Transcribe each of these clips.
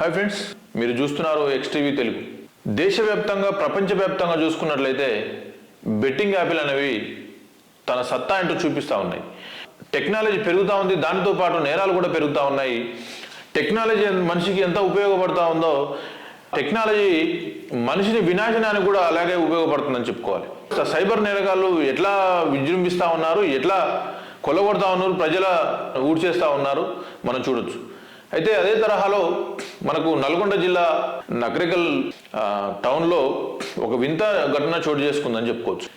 Hi friends మీరు చూస్తున్నారు ఎక్స్టీవీ తెలుగు. దేశవ్యాప్తంగా ప్రపంచవ్యాప్తంగా చూసుకున్నట్లయితే బెట్టింగ్ యాప్లు అనేవి తన సత్తా అంటూ చూపిస్తూ ఉన్నాయి. టెక్నాలజీ పెరుగుతూ ఉంది దానితో పాటు నేరాలు కూడా పెరుగుతూ ఉన్నాయి. టెక్నాలజీ మనిషికి ఎంత ఉపయోగపడుతూ ఉందో టెక్నాలజీ మనిషిని వినాశనానికి కూడా అలాగే ఉపయోగపడుతుందని చెప్పుకోవాలి. సైబర్ నేరగాళ్ళు ఎట్లా విజృంభిస్తూ ఉన్నారు ఎట్లా కొలగొడతా ఉన్నారు ప్రజల ఊడ్చేస్తూ ఉన్నారు మనం చూడొచ్చు. అయితే అదే తరహాలో మనకు నల్గొండ జిల్లా నకరికల్ టౌన్లో ఒక వింత ఘటన చోటు చేసుకుందని చెప్పుకోవచ్చు.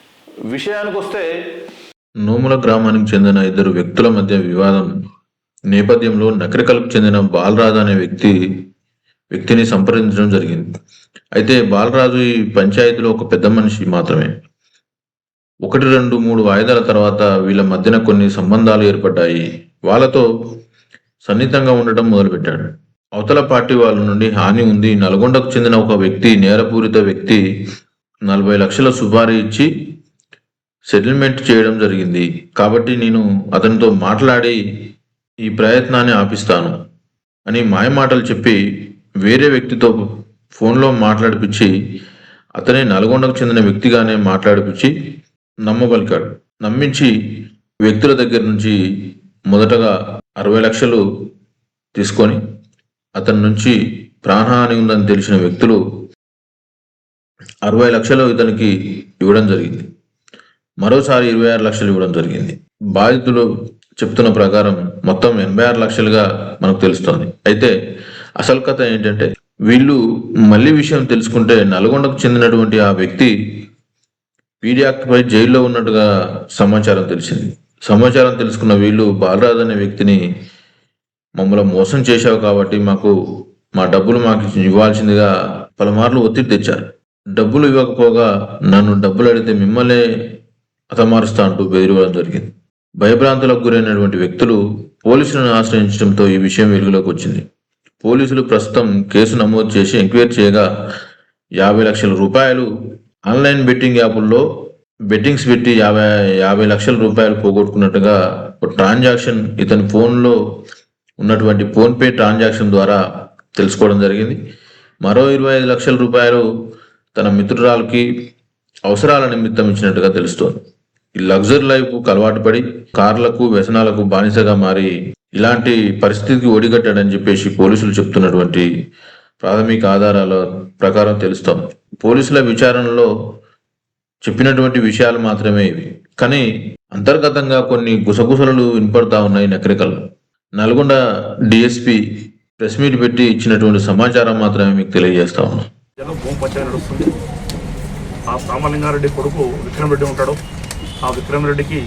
విషయానికి వస్తే నోముల గ్రామానికి చెందిన ఇద్దరు వ్యక్తుల మధ్య వివాదం నేపథ్యంలో నకరికల్కు చెందిన బాలరాజు అనే వ్యక్తి వ్యక్తిని సంప్రదించడం జరిగింది. అయితే బాలరాజు ఈ పంచాయతీలో ఒక పెద్ద మనిషి మాత్రమే. ఒకటి రెండు మూడు వాయిదాల తర్వాత వీళ్ళ మధ్యన కొన్ని సంబంధాలు ఏర్పడ్డాయి. వాళ్ళతో సన్నిహితంగా ఉండటం మొదలుపెట్టాడు. అవతల పార్టీ వాళ్ళ నుండి హాని ఉంది. నల్గొండకు చెందిన ఒక వ్యక్తి నేరపూరిత వ్యక్తి నలభై లక్షల సుపారీ ఇచ్చి సెటిల్మెంట్ చేయడం జరిగింది. కాబట్టి నేను అతనితో మాట్లాడి ఈ ప్రయత్నాన్ని ఆపిస్తాను అని మాయమాటలు చెప్పి వేరే వ్యక్తితో ఫోన్లో మాట్లాడిపించి అతనే నల్గొండకు చెందిన వ్యక్తిగానే మాట్లాడిపించి నమ్మబలికాడు. నమ్మించి వ్యక్తుల దగ్గర నుంచి మొదటగా అరవై లక్షలు తీసుకొని అతని నుంచి ప్రాణహాని ఉందని తెలిసిన వ్యక్తులు అరవై లక్షలు ఇతనికి ఇవ్వడం జరిగింది. మరోసారి ఇరవై ఆరు లక్షలు ఇవ్వడం జరిగింది. బాధితులు చెప్తున్న ప్రకారం మొత్తం ఎనభై ఆరు లక్షలుగా మనకు తెలుస్తోంది. అయితే అసలు కథ ఏంటంటే వీళ్ళు మళ్ళీ విషయం తెలుసుకుంటే నల్గొండకు చెందినటువంటి ఆ వ్యక్తి పీడియాక్పై జైల్లో ఉన్నట్టుగా సమాచారం తెలిసింది. సమాచారం తెలుసుకున్న వీళ్ళు బాలరాజ్ అనే వ్యక్తిని మమ్మల్ని మోసం చేశావు కాబట్టి మాకు మా డబ్బులు మాకు ఇవ్వాల్సిందిగా పలుమార్లు ఒత్తిడి తెచ్చారు. డబ్బులు ఇవ్వకపోగా నన్ను డబ్బులు అడిగితే మిమ్మల్నే హతమారుస్తా అంటూ బెదిరివ్వడం జరిగింది. భయభ్రాంతులకు గురైనటువంటి వ్యక్తులు పోలీసులను ఆశ్రయించడంతో ఈ విషయం వెలుగులోకి వచ్చింది. పోలీసులు ప్రస్తుతం కేసు నమోదు చేసి ఎంక్వైరీ చేయగా యాభై లక్షల రూపాయలు ఆన్లైన్ బెట్టింగ్ యాప్ల్లో బెట్టింగ్స్ పెట్టి యాభై యాభై లక్షల రూపాయలు పోగొట్టుకున్నట్టుగా ఒక ట్రాన్సాక్షన్ ఇతని ఫోన్లో ఉన్నటువంటి ఫోన్పే ట్రాన్సాక్షన్ ద్వారా తెలుసుకోవడం జరిగింది. మరో ఇరవై ఐదు లక్షల రూపాయలు తన మిత్రురాలకి అవసరాల నిమిత్తం ఇచ్చినట్టుగా తెలుస్తోంది. ఈ లగ్జరీ లైఫ్ అలవాటు పడి కార్లకు వ్యసనాలకు బానిసగా మారి ఇలాంటి పరిస్థితికి ఒడిగట్టాడని చెప్పేసి పోలీసులు చెప్తున్నటువంటి ప్రాథమిక ఆధారాల ప్రకారం తెలుస్తాం పోలీసుల విచారణలో చెప్పినటువంటి విషయాలు మాత్రమే ఇవి. కానీ అంతర్గతంగా కొన్ని గుసగుసలు వినపడతా ఉన్నాయి నకరికలు నల్గొండ డిఎస్పి ప్రెస్ మీట్ పెట్టి ఇచ్చినటువంటి సమాచారం మాత్రమే మీకు తెలియజేస్తా ఉన్నాం. భూమి నడుస్తుంది. ఆ సామాన్యంగారెడ్డి కొడుకు విక్రమరెడ్డి ఉంటాడు. ఆ విక్రమరెడ్డికి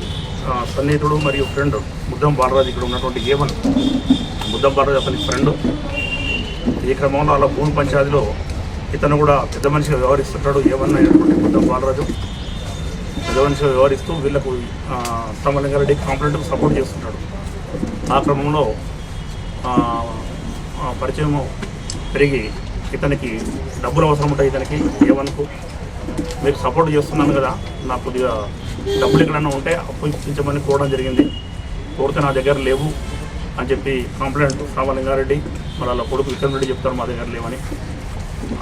ఆ, సన్నిహితుడు మరియు ఫ్రెండ్ ముద్దం బాలరాజు ఇక్కడ ఉన్నటువంటి ఏమన్ ముద్దం బాలరాజు అతని ఫ్రెండ్ ఈ క్రమంలో అలా భూమి పంచాయతీలో ఇతను కూడా పెద్ద మనిషిగా వ్యవహరిస్తుంటాడు ఏమన్నా అయినటువంటి ముద్దం బాలరాజు. పెద్ద మనిషిగా వ్యవహరిస్తూ వీళ్ళకు సమలింగారెడ్డి సామలింగారెడ్డి సపోర్ట్ చేస్తుంటాడు. ఆ క్రమంలో పరిచయం పెరిగి ఇతనికి డబ్బులు అవసరం ఉంటాయి ఇతనికి ఏమనుకు మీరు సపోర్ట్ చేస్తున్నాను కదా నాకు కొద్దిగా డబ్బులు ఎక్కడైనా ఉంటే అప్పు ఇప్పించమని కోరడం జరిగింది. కోరితే నా దగ్గర లేవు అని చెప్పి కంప్లైంట్ సామలింగారెడ్డి మరి అలా కొడుకు విక్రమ్ రెడ్డి చెప్తారు మా దగ్గర లేవని.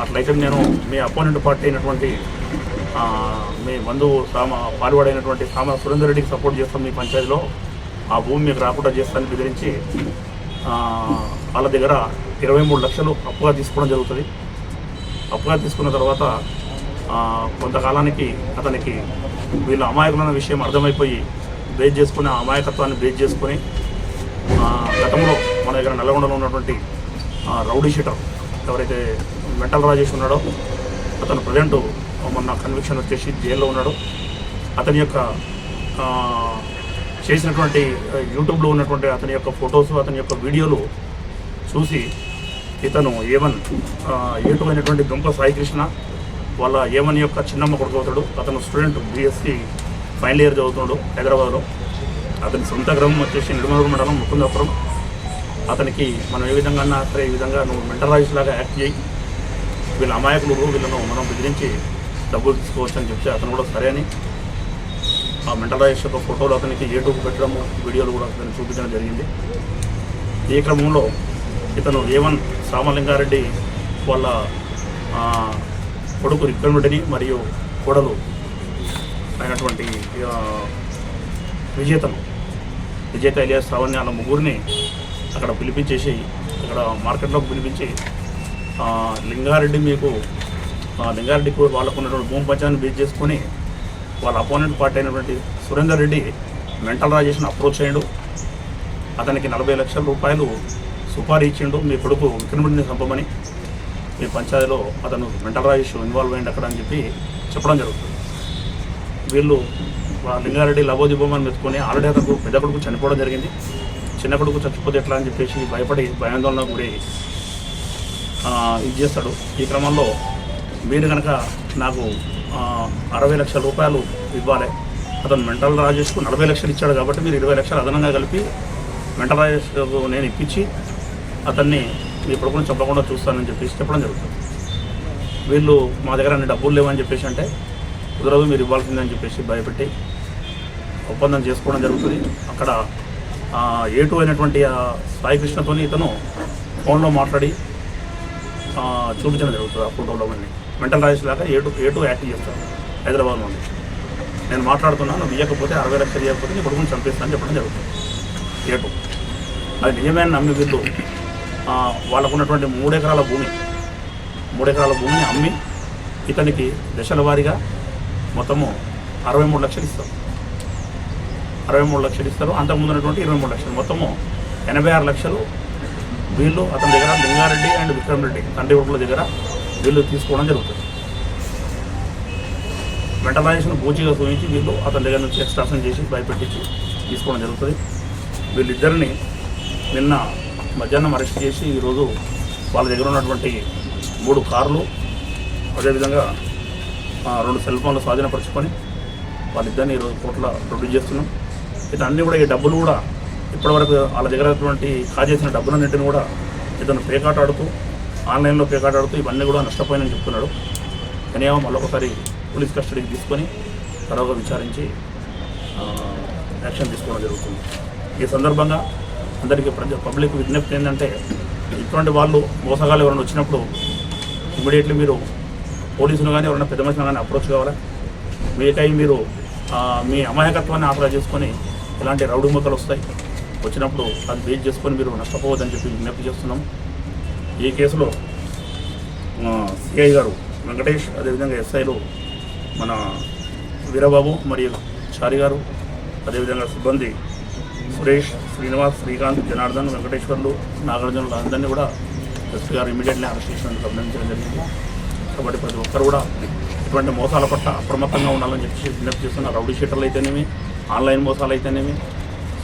అట్లయితే నేను మీ అపోనెంట్ పార్టీ అయినటువంటి మీ బంధువు సామ పాల్వాడైనటువంటి సామ సురేందర్ రెడ్డికి సపోర్ట్ చేస్తాం మీ పంచాయతీలో. ఆ భూమి మీకు రాకుండా చేస్తానని బెదిరించి వాళ్ళ దగ్గర ఇరవై మూడు లక్షలు అప్పుగా తీసుకోవడం జరుగుతుంది. అప్పుగా తీసుకున్న తర్వాత కొంతకాలానికి అతనికి వీళ్ళ అమాయకులన్న విషయం అర్థమైపోయి బేస్ చేసుకుని ఆ అమాయకత్వాన్ని బేస్ చేసుకొని గతంలో మన దగ్గర నల్గొండలో ఉన్నటువంటి రౌడీ షీటర్ ఎవరైతే మెంటల్ రాజేష్ ఉన్నాడో. అతను ప్రజెంట్ మొన్న కన్విక్షన్ వచ్చేసి జైల్లో ఉన్నాడు. అతని యొక్క చేసినటువంటి యూట్యూబ్లో ఉన్నటువంటి అతని యొక్క ఫొటోస్ అతని యొక్క వీడియోలు చూసి ఇతను ఏమన్ ఏటువైనటువంటి దుంప సాయికృష్ణ వాళ్ళ ఏమన్ యొక్క చిన్నమ్మ కొడుకు అవుతాడు. అతను స్టూడెంట్ బీఎస్సీ ఫైనల్ ఇయర్ చదువుతున్నాడు హైదరాబాద్లో. అతని సొంత గ్రామం వచ్చేసి నిడమూరు మండలం ముకుందాపురం. అతనికి మనం ఏ విధంగా అన్నా సరే ఈ విధంగా నువ్వు మెంటల్ లాగా యాక్ట్ చేయి. వీళ్ళ అమాయకులు వీళ్ళను మనం బెదిరించి డబ్బులు తీసుకోవచ్చు అని చెప్తే అతను కూడా సరే అని ఆ మెంటలైజ్ యొక్క ఫోటోలు అతనికి యూట్యూబ్ పెట్టడము వీడియోలు కూడా అతను చూపించడం జరిగింది. ఈ క్రమంలో ఇతను ఏవన్ రామలింగారెడ్డి వాళ్ళ కొడుకు రిక్కన్రెడ్డిని మరియు కొడలు అయినటువంటి విజేతను విజేత ఇలియాస్ శ్రావణ్య వాళ్ళ ముగ్గురిని అక్కడ పిలిపించేసి అక్కడ మార్కెట్లోకి పిలిపించి లింగారెడ్డి మీకు ఆ, కూడా వాళ్ళకు ఉన్నటువంటి భూమి పంచాన్ని బేస్ చేసుకొని వాళ్ళ అపోనెంట్ పార్టీ అయినటువంటి సురేందర్ రెడ్డి మెంటల్ రాజేషన్ అప్రోచ్ అయ్యాడు అతనికి నలభై లక్షల రూపాయలు సుపారీ ఇచ్చిండు. మీ కొడుకు విక్రముడిని చంపమని మీ పంచాయతీలో అతను మెంటల్ రాజేష్ ఇన్వాల్వ్ అయ్యింది అక్కడ అని చెప్పి చెప్పడం జరుగుతుంది. వీళ్ళు ఆ లింగారెడ్డి లబోదిబోమని మెచ్చుకొని ఆల్రెడీ అతను పెద్ద కొడుకు చనిపోవడం జరిగింది. చిన్న కొడుకు చచ్చిపోతే ఎట్లా అని చెప్పేసి భయపడి భయాందోళన గురి ఇది చేస్తాడు. ఈ క్రమంలో మీరు కనుక నాకు అరవై లక్షల రూపాయలు ఇవ్వాలి. అతను మెంటల్ రాజేష్కు నలభై లక్షలు ఇచ్చాడు కాబట్టి మీరు ఇరవై లక్షలు అదనంగా కలిపి మెంటల్ రాజేష్కు నేను ఇప్పించి అతన్ని మీ కొడుకుని చెప్పకుండా చూస్తానని చెప్పేసి చెప్పడం జరుగుతుంది. వీళ్ళు మా దగ్గర అన్ని డబ్బులు లేవని చెప్పేసి అంటే కుదరదు మీరు ఇవ్వాల్సిందని చెప్పేసి భయపెట్టి ఒప్పందం చేసుకోవడం జరుగుతుంది. అక్కడ ఏ టూ అయినటువంటి సాయికృష్ణతోని సాయి కృష్ణతోని ఇతను ఫోన్లో మాట్లాడి చూపించడం జరుగుతుంది ఆ ఫోటోలో అన్ని మెంటల్ రాజేష్ లాగా A to A to acting చేస్తాను హైదరాబాద్ నుండి నేను మాట్లాడుతున్నాను ఇవ్వకపోతే అరవై లక్షలు ఇవ్వకపోతే నీ కొడుకుని చంపేస్తాను చెప్పడం జరుగుతుంది. ఏటు అది నిజమే నమ్మి వీళ్ళు వాళ్ళకు ఉన్నటువంటి మూడు ఎకరాల భూమి మూడు ఎకరాల భూమిని అమ్మి ఇతనికి దశల వారీగా మొత్తము అరవై మూడు లక్షలు ఇస్తారు. అరవై మూడు లక్షలు ఇస్తారు. అంతకుముందు ఉన్నటువంటి ఇరవై మూడు లక్షలు. మొత్తము ఎనభై ఆరు లక్షలు వీళ్ళు అతని దగ్గర లింగారెడ్డి అండ్ విక్రమ్ రెడ్డి తండ్రి ఒడ్ల దగ్గర వీళ్ళు తీసుకోవడం జరుగుతుంది. మెంటలైజేషన్ పూచిగా చూపించి వీళ్ళు అతని దగ్గర నుంచి ఎక్స్ట్రాక్షన్ చేసి భయపెట్టించి తీసుకోవడం జరుగుతుంది. వీళ్ళిద్దరిని నిన్న మధ్యాహ్నం అరెస్ట్ చేసి ఈరోజు వాళ్ళ దగ్గర ఉన్నటువంటి మూడు కార్లు అదేవిధంగా ఆ, రెండు సెల్ ఫోన్లు స్వాధీనపరచుకొని వాళ్ళిద్దరిని ఈరోజు కోర్టులో ప్రొడ్యూస్ చేస్తున్నాం ఇతన్ని అన్నీ కూడా ఈ డబ్బులు కూడా ఇప్పటివరకు వాళ్ళ దగ్గర ఉన్నటువంటి కాజేసిన డబ్బులన్నింటిని కూడా ఇతను పేకాట ఆడుతూ ఆన్లైన్లో పేకాట ఆడుతూ ఇవన్నీ కూడా నష్టపోయినని చెప్తున్నాడు. కనీసం మళ్ళొకసారి పోలీస్ కస్టడీకి తీసుకొని తర్వాత విచారించి యాక్షన్ తీసుకోవడం జరుగుతుంది. ఈ సందర్భంగా అందరికీ ప్రజ పబ్లిక్ విజ్ఞప్తి ఏంటంటే ఇటువంటి వాళ్ళు మోసగాళ్ళు ఎవరైనా వచ్చినప్పుడు ఇమీడియట్లీ మీరు పోలీసులు కానీ ఎవరైనా పెద్ద మనుషులు కానీ అప్రోచ్ కావాలా? మీకై మీరు మీ అమాయకత్వాన్ని ఆసరా చేసుకొని ఇలాంటి రౌడు ముక్కలు వస్తాయి. వచ్చినప్పుడు అది బేస్ చేసుకొని మీరు నష్టపోవద్దని చెప్పి విజ్ఞప్తి చేస్తున్నాం. ఈ కేసులో సిఐ గారు వెంకటేష్ అదేవిధంగా ఎస్ఐలు మన వీరబాబు మరియు చారి గారు అదేవిధంగా సిబ్బంది సురేష్ శ్రీనివాస్ శ్రీకాంత్ జనార్దన్ వెంకటేశ్వర్లు నాగార్జునులు అందరినీ కూడా ఎస్పీ గారు ఇమీడియట్లీ అరెస్ట్ చేసినందుకు అభినందించడం జరిగింది. కాబట్టి ప్రతి ఒక్కరు కూడా ఇటువంటి మోసాల పట్ల అప్రమత్తంగా ఉండాలని చెప్పి విజ్ఞప్తి చేస్తున్న రౌడీ షీటర్లు అయితేనేమి ఆన్లైన్ మోసాలు అయితేనేమి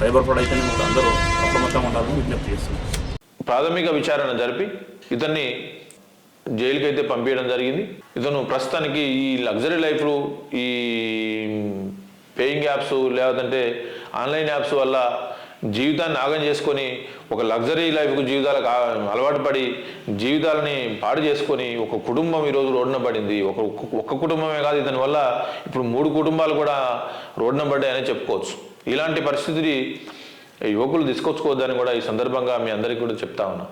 సైబర్ ఫ్రాడ్ అయితే కూడా అందరూ అప్రమత్తంగా ఉండాలని విజ్ఞప్తి చేస్తున్నారు ప్రాథమిక విచారణ జరిపి ఇతన్ని జైలుకి అయితే పంపించడం జరిగింది. ఇతను ప్రస్తుతానికి ఈ లగ్జరీ లైఫ్లు ఈ పేయింగ్ యాప్స్ లేదంటే ఆన్లైన్ యాప్స్ వల్ల జీవితాన్ని ఆగం చేసుకొని ఒక లగ్జరీ లైఫ్కు జీవితాలకు అలవాటు పడి జీవితాలని పాడు చేసుకొని ఒక కుటుంబం ఈరోజు రోడ్డున పడింది. ఒక ఒక్క కుటుంబమే కాదు ఇతని వల్ల ఇప్పుడు మూడు కుటుంబాలు కూడా రోడ్డున పడ్డాయని చెప్పుకోవచ్చు. ఇలాంటి పరిస్థితిని యువకులు తీసుకొచ్చుకోవద్దని కూడా ఈ సందర్భంగా మీ అందరికీ కూడా చెప్తా ఉన్నా.